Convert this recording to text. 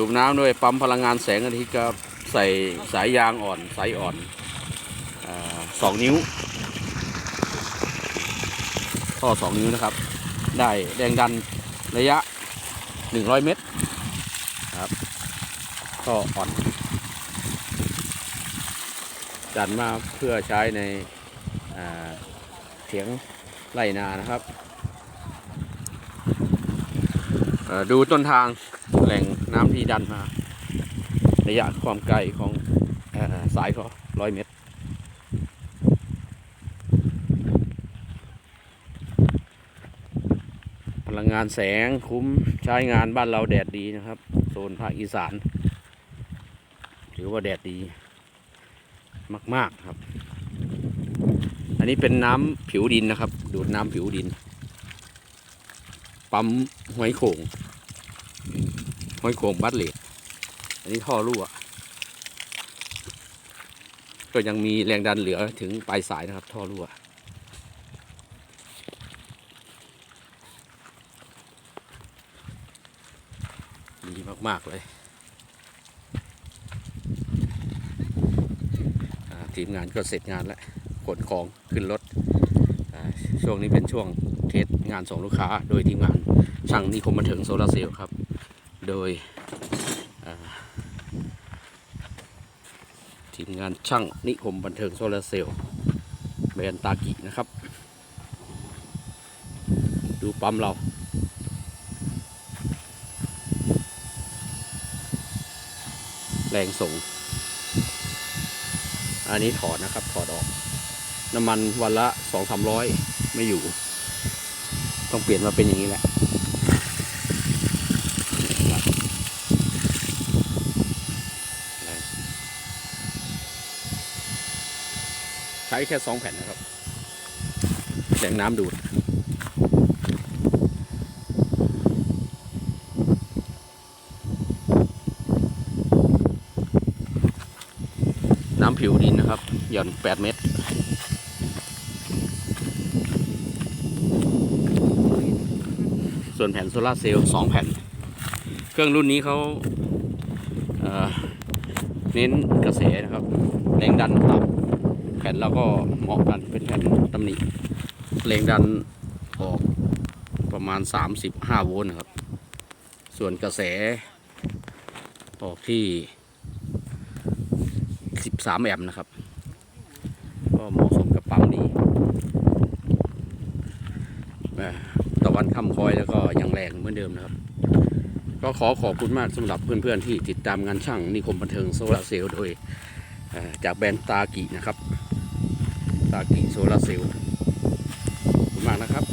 สูบน้ำด้วยปั๊มพลังงานแสงอาทิตย์ครับใส่สายยางอ่อนสายอ่อนอสองนิ้วท่อสองนิ้วนะครับ ได้แรงดันระยะ 100 เมตรครับท่ออ่อนดันมาเพื่อใช้ในเถียงไรนานะครับ ดูต้นทางแหล่ง น้ำที่ดันมา ระยะความไกลของอสายเขาร้อยเมตร พลังงานแสงคุ้มใช้งานบ้านเราแดดดีนะครับ โซนภาคอีสาน ถือว่าแดดดี มาก ๆ ครับ อันนี้เป็นน้ำผิวดินนะครับ ดูดน้ำผิวดิน ปั๊มห้อยโขง ห้อยโขงบัตเลดอันนี้ท่อรั่ว ก็ยังมีแรงดันเหลือถึงปลายสายนะครับ ท่อรั่วดีมากๆเลยทีมงานก็เสร็จงานแล้วขนของขึ้นรถช่วงนี้เป็นช่วงเทสงานส่งลูกค้า โดยทีมงานช่างนิคมบันเทิงโซลาเซลล์ครับ โดยทีมงานช่างนิคมบันเทิงโซลาเซลล์แบรนด์ตากินะครับ ดูปั๊มเราแรงส่ง อันนี้ถอดนะครับ ถอดออก น้ำมันวันละสองสามร้อยไม่อยู่ ต้องเปลี่ยนมาเป็นอย่างนี้แหละ ใช้แค่สองแผ่นนะครับแรงน้ำดูดน้ำผิวดินนะครับ หย่อน 8 เมตร ส่วนแผ่นโซลาเซลล์2แผ่น เครื่องรุ่นนี้เขาเอ่อเน้นกระแสนะครับ แรงดันต่ำ แผ่นเราก็เหมาะกันเป็นแผ่นตำหนิแรงดันออกประมาณ 35 โวลต์นะครับ ส่วนกระแสออกที่ 13 แอมป์นะครับ ก็เหมาะสมกับปั๊มนี้ตะวันค่ำคอยแล้วก็ยังแรงเหมือนเดิมนะครับ ก็ขอขอบคุณมากสำหรับเพื่อนๆที่ติดตามงานช่างนิคมบันเทิงโซลาเซลล์โดยจากแบรนด์ตากินะครับ ตากิ่งโซลาเซลล์ขอบคุณมากนะครับ